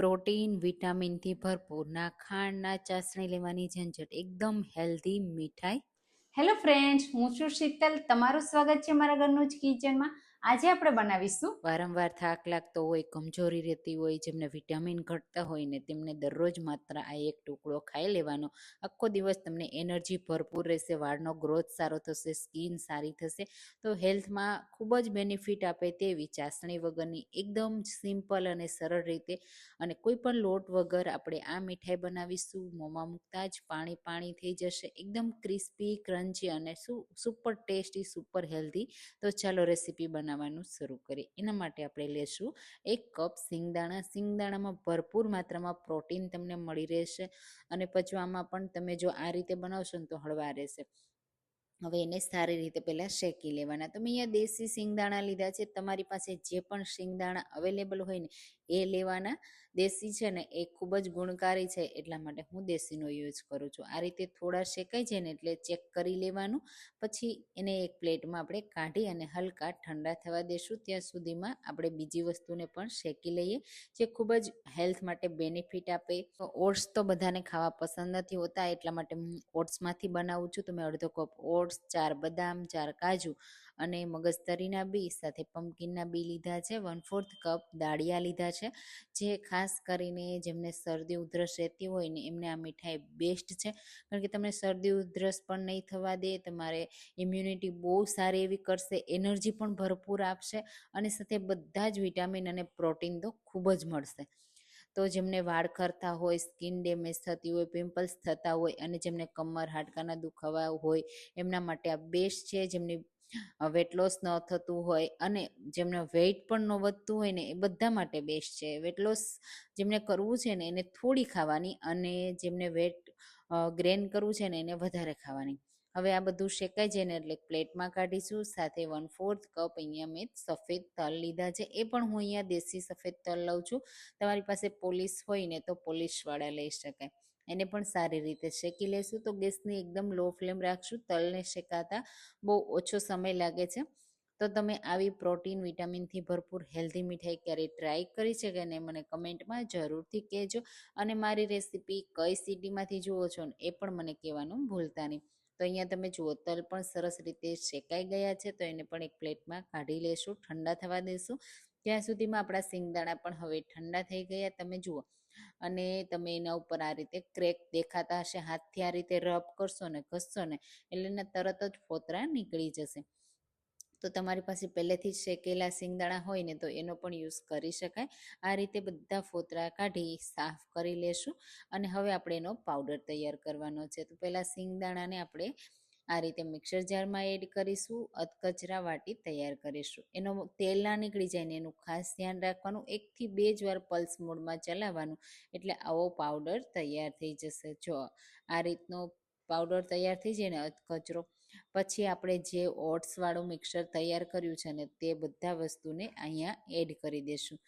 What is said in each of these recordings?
Protein વિટામિનથી ભરપૂર. ના ખાંડ ચાસણી લેવાની ઝંઝટ. એકદમ હેલ્ધી મીઠાઈ. હેલો ફ્રેન્ડ્સ હું છું શીતલ. તમારું સ્વાગત છે મારા ઘરનું જ કિચનમાં આજે આપણે બનાવીશું વારંવાર થાક લાગતો હોય, કમજોરી રહેતી હોય, જેમને વિટામિન ઘટતા હોય ને તેમને દરરોજ માત્ર આ એક ટુકડો ખાઈ લેવાનો. આખો દિવસ તમને એનર્જી ભરપૂર રહેશે, વાળનો ગ્રોથ સારો થશે સ્કિન સારી થશે. તો હેલ્થમાં ખૂબ જ બેનિફિટ આપે તેવી ચાસણી વગરની એકદમ સિમ્પલ અને સરળ રીતે અને કોઈ પણ લોટ વગર આપણે આ મીઠાઈ બનાવીશું. મોંમાં મૂકતા જ પાણી પાણી થઈ જશે, એકદમ ક્રિસ્પી ક્રન્ચી અને સુપર ટેસ્ટી સુપર હેલ્ધી તો ચાલો રેસીપી બનાવવાનું શરૂ કરીએ. એના માટે આપણે લેશું એક કપ સિંગદાણા. સિંગદાણામાં ભરપૂર માત્રામાં પ્રોટીન તમને મળી રહેશે અને પચવામાં પણ તમે જો આ રીતે બનાવશો ને તો હળવા રહેશે. હવે એને સારી રીતે પહેલાં શેકી લેવાના. તમે અહીંયા દેશી સિંગદાણા લીધા છે. તમારી પાસે જે પણ સિંગદાણા અવેલેબલ હોય ને એ લેવાના. દેશી છે ને એ ખૂબ જ ગુણકારી છે એટલા માટે હું દેશીનો યુઝ કરું છું. આ રીતે થોડા શેકાઈ જાય ને એટલે ચેક કરી લેવાનું, પછી એને એક પ્લેટમાં આપણે કાઢી અને હલકા ઠંડા થવા દેશું. ત્યાં સુધીમાં આપણે બીજી વસ્તુને પણ શેકી લઈએ, જે ખૂબ જ હેલ્થ માટે બેનિફિટ આપે. ઓટ્સ તો બધાને ખાવા પસંદ નથી હોતા, એટલા માટે હું ઓટ્સમાંથી બનાવું છું. તો મેં અડધો કપ ઓટ્સ, ચાર બદામ, ચાર કાજુ અને મગજતરીના બી, સાથે પમ્પકિનના બી લીધા છે. વન ફોર્થ કપ દાળિયા લીધા છે. જે ખાસ કરીને જેમને શરદી ઉધરસ રહેતી હોય ને, એમને આ મીઠાઈ બેસ્ટ છે. કારણ કે તમને શરદી ઉધરસ પણ નહીં થવા દે, તમારે ઇમ્યુનિટી બહુ સારી એવી કરશે એનર્જી પણ ભરપૂર આપશે અને સાથે બધા જ વિટામિન અને પ્રોટીન તો ખૂબ જ મળશે. તો જેમને વાળ ખરતા હોય સ્કિન ડેમેજ થતી હોય પિમ્પલ્સ થતા હોય અને જેમને કમર હાડકાના દુખાવા હોય, એમના માટે આ બેસ્ટ છે. જેમની વેટ લોસ ન થતું હોય અને જેમને વેઇટ પણ ન વધતું હોય ને એ બધા માટે બેસ્ટ છે. વેટ લોસ જેમને કરવું છે ને એને થોડી ખાવાની અને જેમને વેટ ગ્રેન કરવું છે ને એને વધારે ખાવાની. હવે આ બધું શેકાઈ જાય ને એટલે પ્લેટમાં કાઢીશું, સાથે વન ફોર્થ કપ અહીંયા મેં સફેદ તલ લીધા છે. એ પણ હું અહીંયા દેશી સફેદ તલ લઉં છું. તમારી પાસે પોલીસ હોય ને તો પોલીસવાળા લઈ શકાય. એને પણ સારી રીતે શેકી લેશું. તો ગેસની એકદમ લો ફ્લેમ રાખશું. તલને શેકાતા બહુ ઓછો સમય લાગે છે. તો તમે આવી પ્રોટીન, વિટામિનથી ભરપૂર હેલ્ધી મીઠાઈ ક્યારેય ટ્રાય કરી છે કે નહીં મને કમેન્ટમાં જરૂરથી કહેજો. અને મારી રેસીપી કઈ સિટીમાંથી જુઓ છો ને એ પણ મને કહેવાનું ભૂલતા નહીં. તો અહીંયા તમે જુઓ, તલ પણ સરસ રીતે શેકાઈ ગયા છે. તો એને પણ એક પ્લેટમાં કાઢી લેશું, ઠંડા થવા દેશું. ત્યાં સુધીમાં આપણા સિંગદાણા પણ હવે ઠંડા થઈ ગયા. તમે જુઓ અને તમે એના ઉપર આ રીતે ક્રેક દેખાતા હશે, હાથથી આ રીતે રબ કરશો ને ઘસશો ને, એટલે એના તરત જ ફોતરા નીકળી જશે. તો તમારી પાસે પહેલેથી જ શેકેલા સિંગદાણા હોય ને તો એનો પણ યુઝ કરી શકાય. આ રીતે બધા ફોતરા કાઢી સાફ કરી લેશું અને હવે આપણે એનો પાવડર તૈયાર કરવાનો છે. તો પહેલાં સિંગદાણાને આપણે આ રીતે મિક્સર જારમાં એડ કરીશું અધકચરા વાટી તૈયાર કરીશું. એનો તેલ ના નીકળી જાય ને એનું ખાસ ધ્યાન રાખવાનું, એકથી બે જ વાર પલ્સ મોડમાં ચલાવવાનું. એટલે આવો પાવડર તૈયાર થઈ જશે. જો આ રીતનો પાવડર તૈયાર થઈ જાય ને અધકચરો પછી આપણે જે ઓટ્સવાળું મિક્સર તૈયાર કર્યું છે ને તે બધા વસ્તુને અહીંયા એડ કરી દઈશું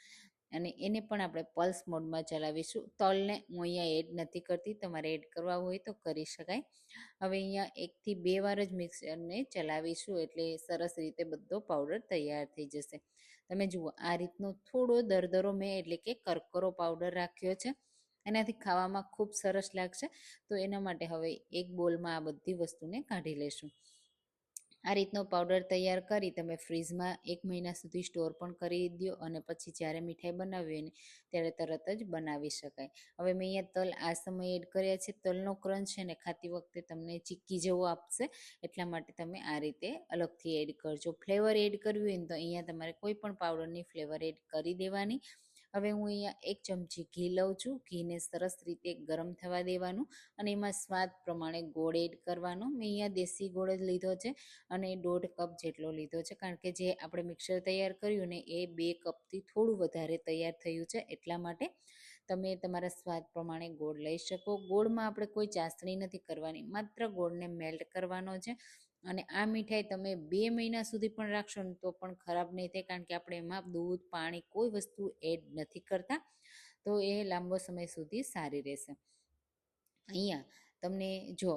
અને એને પણ આપણે પલ્સ મોડમાં ચલાવીશું. તલને હું અહીંયા એડ નથી કરતી, તમારે એડ કરવા હોય તો કરી શકાય. હવે અહીંયા એકથી બે વાર જ મિક્સરને ચલાવીશું એટલે સરસ રીતે બધો પાવડર તૈયાર થઈ જશે. તમે જુઓ, આ રીતનો થોડો દરદરો મેં એટલે કે કરકરો પાવડર રાખ્યો છે. એનાથી ખાવામાં ખૂબ સરસ લાગશે. તો એના માટે હવે એક બોલમાં આ બધી વસ્તુને કાઢી લેશું. આ રીતનો પાવડર તૈયાર કરી તમે ફ્રીજમાં એક મહિના સુધી સ્ટોર પણ કરી દો અને પછી જ્યારે મીઠાઈ બનાવી હોય ને, ત્યારે તરત જ બનાવી શકાય. હવે મેં અહીંયા તલ, આ સમયે એડ કર્યા છે, તલનો ક્રંચ છે ને, ખાતી વખતે તમને ચીક્કી જેવો આપશે, એટલા માટે તમે આ રીતે અલગથી એડ કરજો. ફ્લેવર એડ કરવી હોય ને તો અહીંયા તમારે કોઈ પણ પાવડરની ફ્લેવર એડ કરી દેવાની. હવે હું અહીંયા એક ચમચી ઘી લઉં છું. ઘીને સરસ રીતે ગરમ થવા દેવાનું અને એમાં સ્વાદ પ્રમાણે ગોળ એડ કરવાનો. મેં અહીંયા દેશી ગોળ જ લીધો છે અને દોઢ કપ જેટલો લીધો છે. કારણ કે જે આપણે મિક્સર તૈયાર કર્યું ને એ બે કપથી થોડું વધારે તૈયાર થયું છે. એટલા માટે તમે તમારા સ્વાદ પ્રમાણે ગોળ લઈ શકો. ગોળમાં આપણે કોઈ ચાસણી નથી કરવાની. માત્ર ગોળને મેલ્ટ કરવાનો છે. અને આ મીઠાઈ તમે બે મહિના સુધી પણ રાખશો ને તો પણ ખરાબ નહીં થાય, કારણ કે આપણે એમાં દૂધ, પાણી કોઈ વસ્તુ એડ નથી કરતા. તો એ લાંબો સમય સુધી સારી રહેશે. અહીંયા તમને જો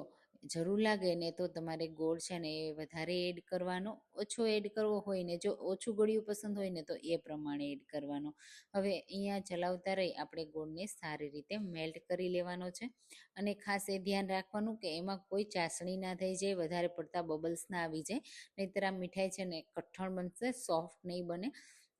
જરૂર લાગે ને તો તમારે ગોળ છે ને એ વધારે એડ કરવાનો, ઓછો એડ કરવો હોય ને જો ઓછું ગળ્યું પસંદ હોય ને તો એ પ્રમાણે એડ કરવાનો. હવે અહીંયા ચલાવતા રહી, આપણે ગોળને સારી રીતે મેલ્ટ કરી લેવાનો છે. અને ખાસ એ ધ્યાન રાખવાનું કે એમાં કોઈ ચાસણી ના થઈ જાય, વધારે પડતા બબલ્સ ના આવી જાય, નહીંતર આ મીઠાઈ છે ને કઠણ બનશે, સોફ્ટ નહીં બને.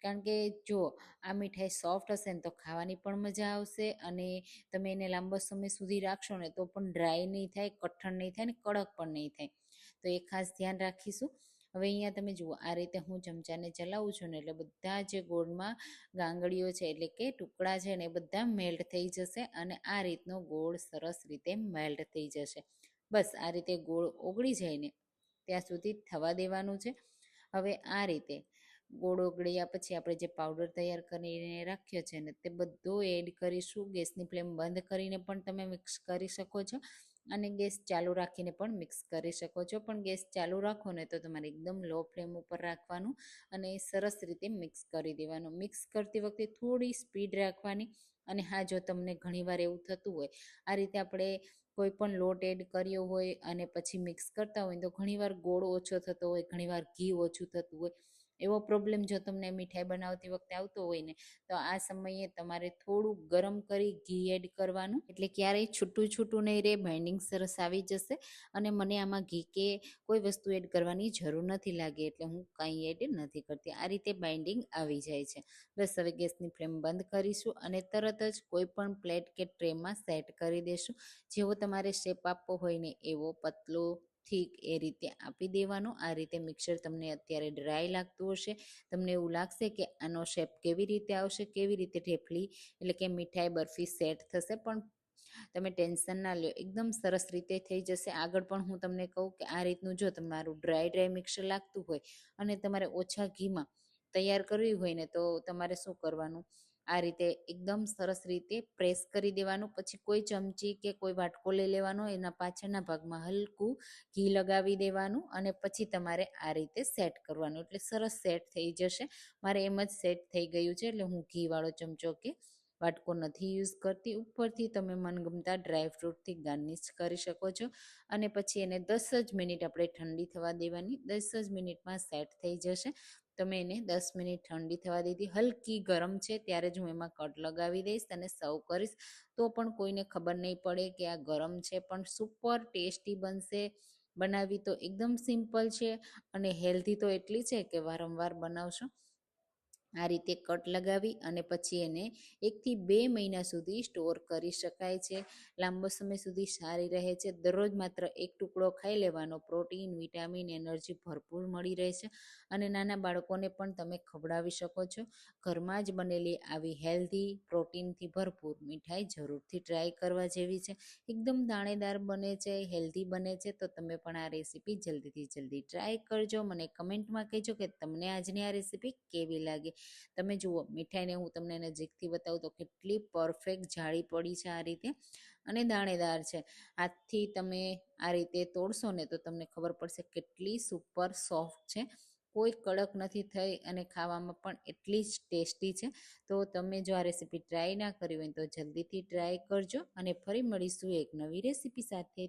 કારણ કે જો આ મીઠાઈ સોફ્ટ હશે ને તો ખાવાની પણ મજા આવશે અને તમે એને લાંબો સમય સુધી રાખશો ને તો પણ ડ્રાય નહીં થાય, કઠણ નહીં થાય ને કડક પણ નહીં થાય. તો એ ખાસ ધ્યાન રાખીશું. હવે અહીંયા તમે જુઓ, આ રીતે હું ચમચાને ચલાવું છું ને એટલે બધા જે ગોળમાં ગાંગડીઓ છે એટલે કે ટુકડા છે ને એ બધા મેલ્ટ થઈ જશે અને આ રીતનો ગોળ સરસ રીતે મેલ્ટ થઈ જશે. બસ આ રીતે ગોળ ઓગળી જાય ને ત્યાં સુધી થવા દેવાનું છે. હવે આ રીતે ગોળ ઓગળ્યા પછી આપણે જે પાવડર તૈયાર કરીને રાખ્યો છે ને તે બધો એડ કરીશું. ગેસની ફ્લેમ બંધ કરીને પણ તમે મિક્સ કરી શકો છો અને ગેસ ચાલુ રાખીને પણ મિક્સ કરી શકો છો. પણ ગેસ ચાલુ રાખો ને તો તમારે એકદમ લો ફ્લેમ ઉપર રાખવાનું અને સરસ રીતે મિક્સ કરી દેવાનું. મિક્સ કરતી વખતે થોડી સ્પીડ રાખવાની અને હા, જો તમને ઘણીવાર એવું થતું હોય, આ રીતે આપણે કોઈ પણ લોટ એડ કર્યો હોય અને પછી મિક્સ કરતા હોય તો ઘણીવાર ગોળ ઓછો થતો હોય, ઘણીવાર ઘી ઓછું થતું હોય એવો પ્રોબ્લેમ જો તમને મીઠાઈ બનાવતી વખતે આવતો હોય ને, તો આ સમયે તમારે થોડું ગરમ કરી ઘી એડ કરવાનું. એટલે ક્યારેય છૂટું છૂટું નહીં રહે બાઇન્ડિંગ સરસ આવી જશે અને મને આમાં ઘી કે કોઈ વસ્તુ એડ કરવાની જરૂર નથી લાગી, એટલે હું કાંઈ એડ નથી કરતી. આ રીતે બાઇન્ડિંગ આવી જાય છે. બસ હવે ગેસની ફ્લેમ બંધ કરીશું અને તરત જ કોઈ પણ પ્લેટ કે ટ્રેમાં સેટ કરી દેશું. જેવો તમારે શેપ આપવો હોય ને એવો પતલો થીક એ રીતે આપી દેવાનો. આ રીતે મિક્સર તમને અત્યારે ડ્રાય લાગતું હશે. તમને એવું લાગશે કે આનો શેપ કેવી રીતે આવશે, કેવી રીતે ઢેફલી એટલે કે મીઠાઈ બરફી સેટ થશે. પણ તમે ટેન્શન ના લ્યો, એકદમ સરસ રીતે થઈ જશે. આગળ પણ હું તમને કહું કે આ રીતનું જો તમારું ડ્રાય ડ્રાય મિક્સર લાગતું હોય અને તમારે ઓછા ઘીમાં તૈયાર કરવી હોય ને તો તમારે શું કરવાનું? આ રીતે એકદમ સરસ રીતે પ્રેસ કરી દેવાનું. પછી કોઈ ચમચી કે કોઈ વાટકો લઈ લેવાનો, એના પાછળના ભાગમાં હલકું ઘી લગાવી દેવાનું અને પછી તમારે આ રીતે સેટ કરવાનું. એટલે સરસ સેટ થઈ જશે. મારે એમ જ સેટ થઈ ગયું છે, એટલે હું ઘીવાળો ચમચો કે વાટકો નથી યુઝ કરતી. ઉપરથી તમે મનગમતા ડ્રાય ફ્રૂટથી ગાર્નિશ કરી શકો છો. અને પછી એને દસ જ મિનિટ આપણે ઠંડી થવા દેવાની. દસ જ મિનિટમાં સેટ થઈ જશે. તમે એને દસ મિનિટ ઠંડી થવા દીધી. હલકી ગરમ છે, ત્યારે જ હું એમાં કટ લગાવી દઈશ અને સર્વ કરીશ. તો પણ કોઈને ખબર નહીં પડે કે આ ગરમ છે, પણ સુપર ટેસ્ટી બનશે. બનાવવી તો એકદમ સિમ્પલ છે અને હેલ્ધી તો એટલી છે કે વારંવાર બનાવશો. આ રીતે કટ લગાવી અને પછી એને એકથી બે મહિના સુધી સ્ટોર કરી શકાય છે. લાંબો સમય સુધી સારી રહે છે. દરરોજ માત્ર એક ટુકડો ખાઈ લેવાનો. પ્રોટીન, વિટામિન, એનર્જી ભરપૂર મળી રહે છે અને નાના બાળકોને પણ તમે ખવડાવી શકો છો. ઘરમાં જ બનેલી આવી હેલ્ધી પ્રોટીનથી ભરપૂર મીઠાઈ જરૂરથી ટ્રાય કરવા જેવી છે. એકદમ દાણેદાર બને છે, હેલ્ધી બને છે. તો તમે પણ આ રેસીપી જલ્દીથી જલ્દી ટ્રાય કરજો. મને કમેન્ટમાં કહેજો કે તમને આજની આ રેસીપી કેવી લાગી? તમે જુઓ, મીઠાઈને હું તમને નજીકથી બતાવું તો કેટલી પરફેક્ટ જાળી પડી છે આ રીતે અને દાણેદાર છે. હાથથી તમે આ રીતે તોડશો ને તો તમને ખબર પડશે કેટલી સુપર સોફ્ટ છે. કોઈ કડક નથી થઈ અને ખાવામાં પણ એટલી જ ટેસ્ટી છે. તો તમે જો આ રેસીપી ટ્રાય ના કરી હોય તો જલ્દીથી ટ્રાય કરજો અને ફરી મળીશું એક નવી રેસીપી સાથે.